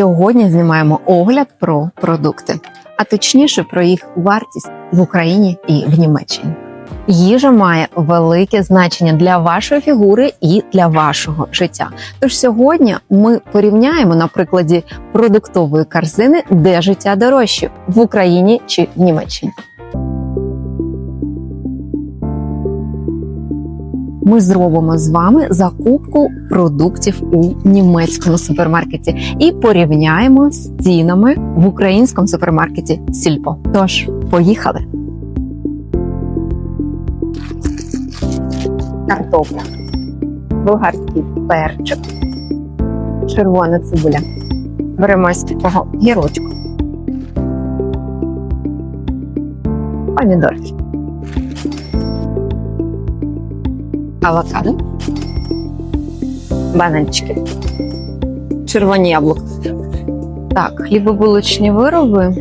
Сьогодні знімаємо огляд про продукти, а точніше про їх вартість в Україні і в Німеччині. Їжа має велике значення для вашої фігури і для вашого життя. Тож сьогодні ми порівняємо на прикладі продуктової корзини, де життя дорожче в Україні чи в Німеччині. Ми зробимо з вами закупку продуктів у німецькому супермаркеті і порівняємо з цінами в українському супермаркеті Сільпо. Тож, поїхали! Картопля, болгарський перчик, червона цибуля. Беремо ось такого гірочку. Помідорчик. Авокадо, бананчики, червоні яблука. Так, хлібобулочні вироби.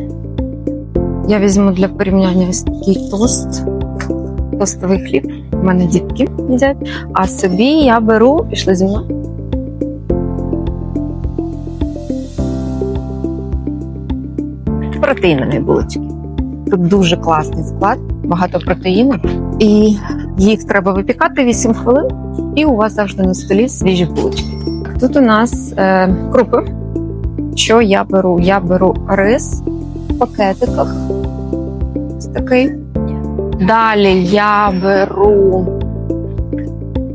Я візьму для порівняння ось такий тост, тостовий хліб. У мене дітки їдять. А собі я беру, пішли зі мною. Протеїнові булочки. Тут дуже класний склад, багато протеїну. І їх треба випікати 8 хвилин, і у вас завжди на столі свіжі булочки. Тут у нас е, крупи. Що я беру? Я беру рис в пакетиках. Ось такий. Далі я беру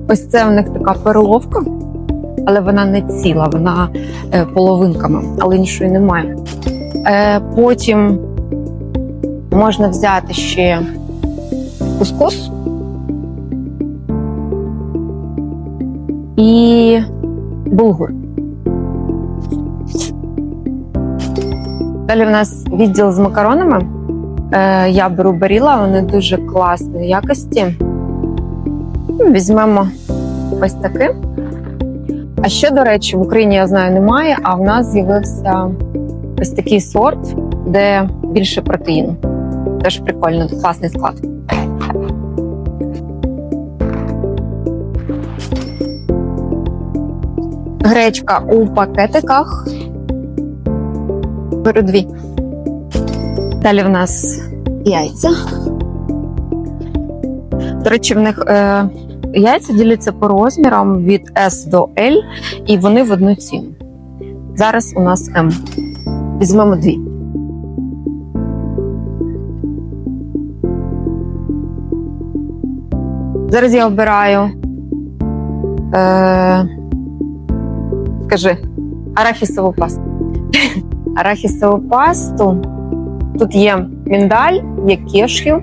ось це в них така перловка, але вона не ціла, вона е, половинками, але нічого немає. Е, потім можна взяти ще кускус. І булгур. Далі в нас відділ з макаронами. Е, Я беру баріла, вони дуже класної якості. Ну, Візьмемо ось таке. А ще, до речі, в Україні я знаю, немає, а в нас з'явився ось такий сорт, де більше протеїну. Теж прикольно, класний склад. Гречка у пакетиках. Беру дві. Далі в нас яйця. До речі, в них е, яйця діляться по розмірам від S до L, і вони в одну ціну. Зараз у нас М. Візьмемо дві. Зараз я обираю. Е, Скажи, арахісову пасту. арахісову пасту. Тут є міндаль, є кешю,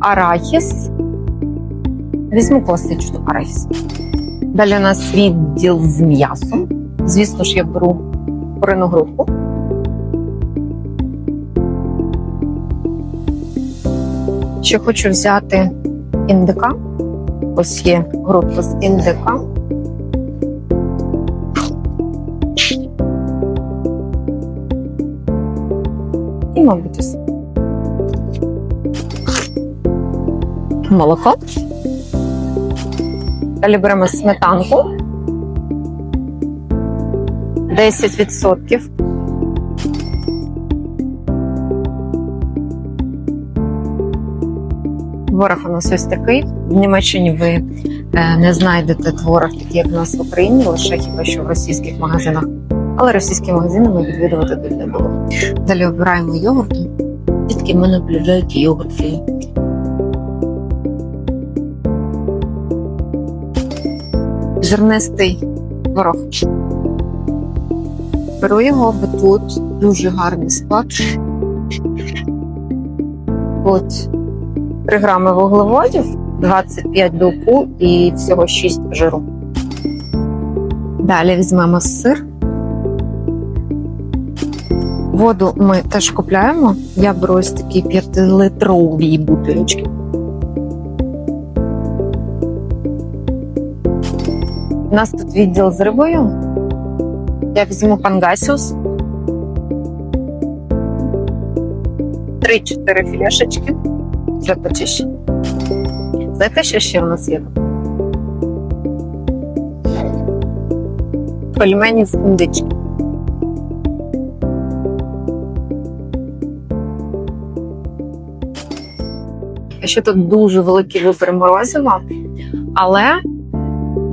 арахіс. Візьму класичну арахіс. Далі у нас відділ з м'ясом. Звісно ж, я беру курину грудку. Ще хочу взяти індика. Ось є грудка з індика. Мабуть. Молоко. Далі беремо сметанку. 10%. Творог у нас ось такий. В Німеччині ви е, не знайдете творог, такий, як у нас в Україні, лише хіба що в російських магазинах. Але російські магазини ми відвідувати тут не було. Далі обираємо йогурт. Дітки в мене полюбляють йогурт. Зернистий творог. Беру його, бо тут дуже гарний склад. От 3 грами вуглеводів, 25 білку і всього 6 жиру. Далі візьмемо сир. Воду ми теж купляємо. Я беру ось такі 5-литрові бутилочки. У нас тут відділ з рибою. Я візьму пангасіус. 3-4 філешечки для почищення. Знаєте, що ще у нас є? Пельмені з індички. Ще тут дуже великий вибір морозива, але,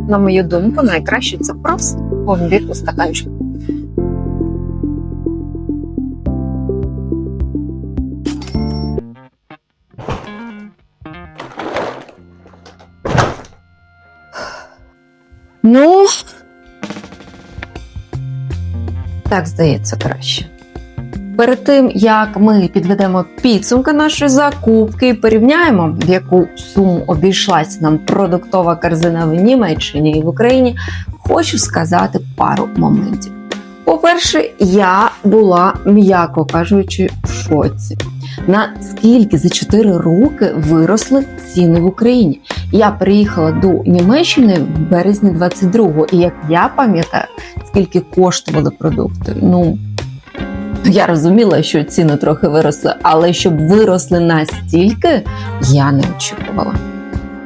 на мою думку, найкраще це просто пломбір у стаканчику. Ну, так здається краще. Перед тим як ми підведемо підсумки нашої закупки і порівняємо, в яку суму обійшлась нам продуктова корзина в Німеччині і в Україні, хочу сказати пару моментів. По-перше, я була, м'яко кажучи, в шоці. Наскільки за 4 роки виросли ціни в Україні? Я приїхала до Німеччини в березні 22-го, і як я пам'ятаю, скільки коштували продукти. Ну я розуміла, що ціни трохи виросли, але щоб виросли настільки, я не очікувала.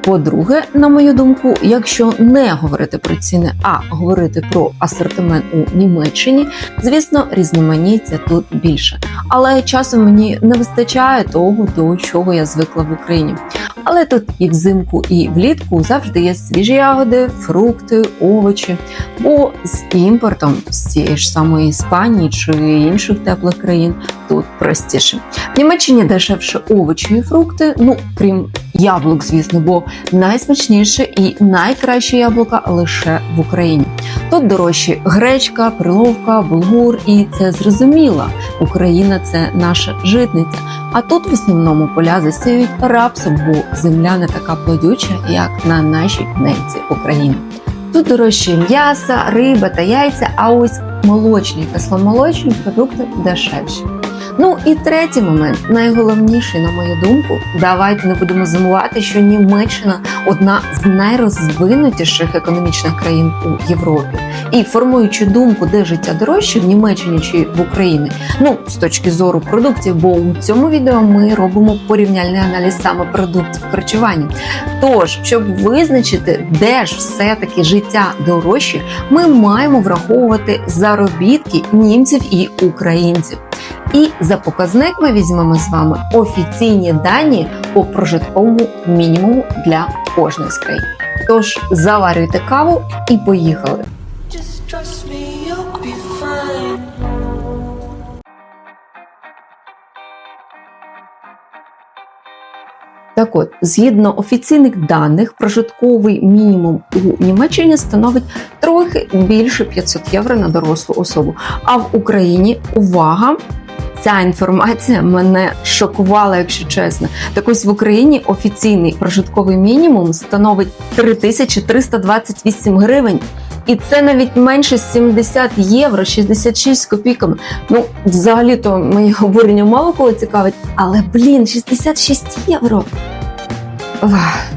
По-друге, на мою думку, якщо не говорити про ціни, а говорити про асортимент у Німеччині, звісно, різноманіття тут більше. Але часом мені не вистачає того, до чого я звикла в Україні. Але тут і взимку, і влітку завжди є свіжі ягоди, фрукти, овочі. Бо з імпортом з цієї ж самої Іспанії чи інших теплих країн тут простіше. В Німеччині дешевше овочі і фрукти, ну крім яблук, звісно, бо найсмачніше і найкраще яблука лише в Україні. Тут дорожчі гречка, приловка, булгур, і це зрозуміло. Україна це наша житниця. А тут в основному поля засіють рапсом, бо земля не така плодюча, як на нашій ненці Україні. Тут дорожчі м'ясо, риба та яйця, а ось молочні та кисломолочні продукти дешевші. Ну і третій момент, найголовніший, на мою думку, давайте не будемо зимувати, що Німеччина одна з найрозвинутіших економічних країн у Європі. І формуючи думку, де життя дорожче в Німеччині чи в Україні, ну з точки зору продуктів, бо у цьому відео ми робимо порівняльний аналіз саме продуктів харчування. Тож, щоб визначити, де ж все-таки життя дорожче, ми маємо враховувати заробітки німців і українців. І за показник ми візьмемо з вами офіційні дані по прожитковому мінімуму для кожної з країн. Тож заварюйте каву і поїхали. Так от, згідно офіційних даних, прожитковий мінімум у Німеччині становить трохи більше 500 євро на дорослу особу. А в Україні увага! Ця інформація мене шокувала, якщо чесно. Так ось в Україні офіційний прожитковий мінімум становить 3328 гривень. І це навіть менше 70 євро, 66 з копійками. Ну, взагалі-то моє обурення мало кого цікавить, але блін, 66 євро. Вах.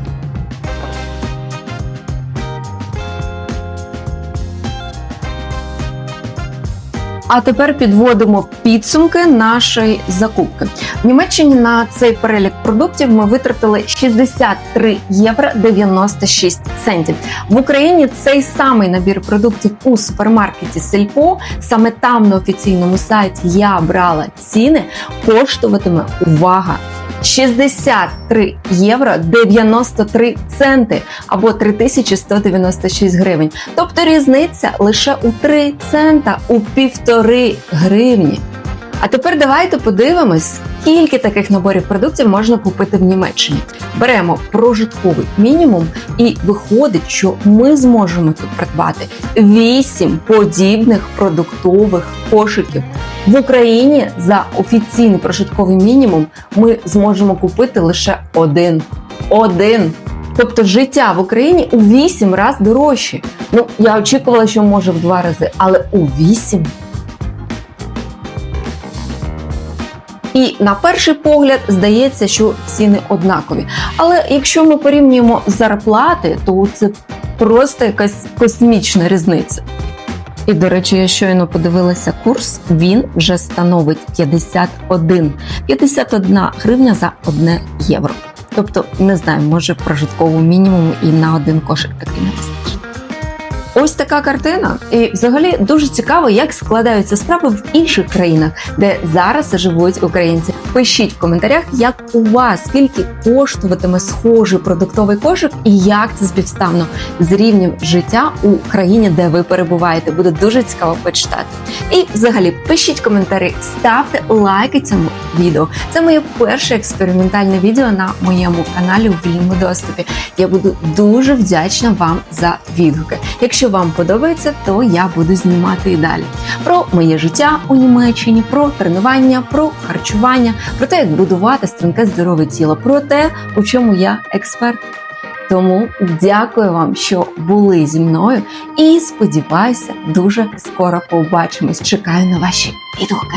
А тепер підводимо підсумки нашої закупки. В Німеччині на цей перелік продуктів ми витратили 63 євро 96 центів. В Україні цей самий набір продуктів у супермаркеті Сельпо, саме там на офіційному сайті я брала ціни, коштуватиме увага. 63 євро 93 центи або 3196 гривень. Тобто різниця лише у 3 цента у півтори гривні. А тепер давайте подивимось, скільки таких наборів продуктів можна купити в Німеччині. Беремо прожитковий мінімум, і виходить, що ми зможемо тут придбати 8 подібних продуктових кошиків. В Україні за офіційний прожитковий мінімум ми зможемо купити лише один. Один. Тобто життя в Україні у 8 разів дорожче. Ну, я очікувала, що може в два рази, але у 8. І на перший погляд здається, що ціни однакові. Але якщо ми порівнюємо зарплати, то це просто якась космічна різниця. І, до речі, я щойно подивилася курс, він вже становить 51. 51 гривня за 1 євро. Тобто, не знаю, може прожиткового мінімуму і на один кошик таки не вистачить. Ось така картина. І взагалі дуже цікаво, як складаються справи в інших країнах, де зараз живуть українці. Пишіть в коментарях, як у вас скільки коштуватиме схожий продуктовий кошик, і як це співставно з рівнем життя у країні, де ви перебуваєте. Буде дуже цікаво почитати. І взагалі пишіть коментарі, ставте лайки цьому відео. Це моє перше експериментальне відео на моєму каналі у вільному доступі. Я буду дуже вдячна вам за відгуки. Якщо вам подобається, то я буду знімати і далі про моє життя у Німеччині, про тренування, про харчування, про те, як будувати струнке здорове тіло, про те, у чому я експерт. Тому дякую вам, що були зі мною, і сподіваюся, дуже скоро побачимось. Чекаю на ваші відгуки.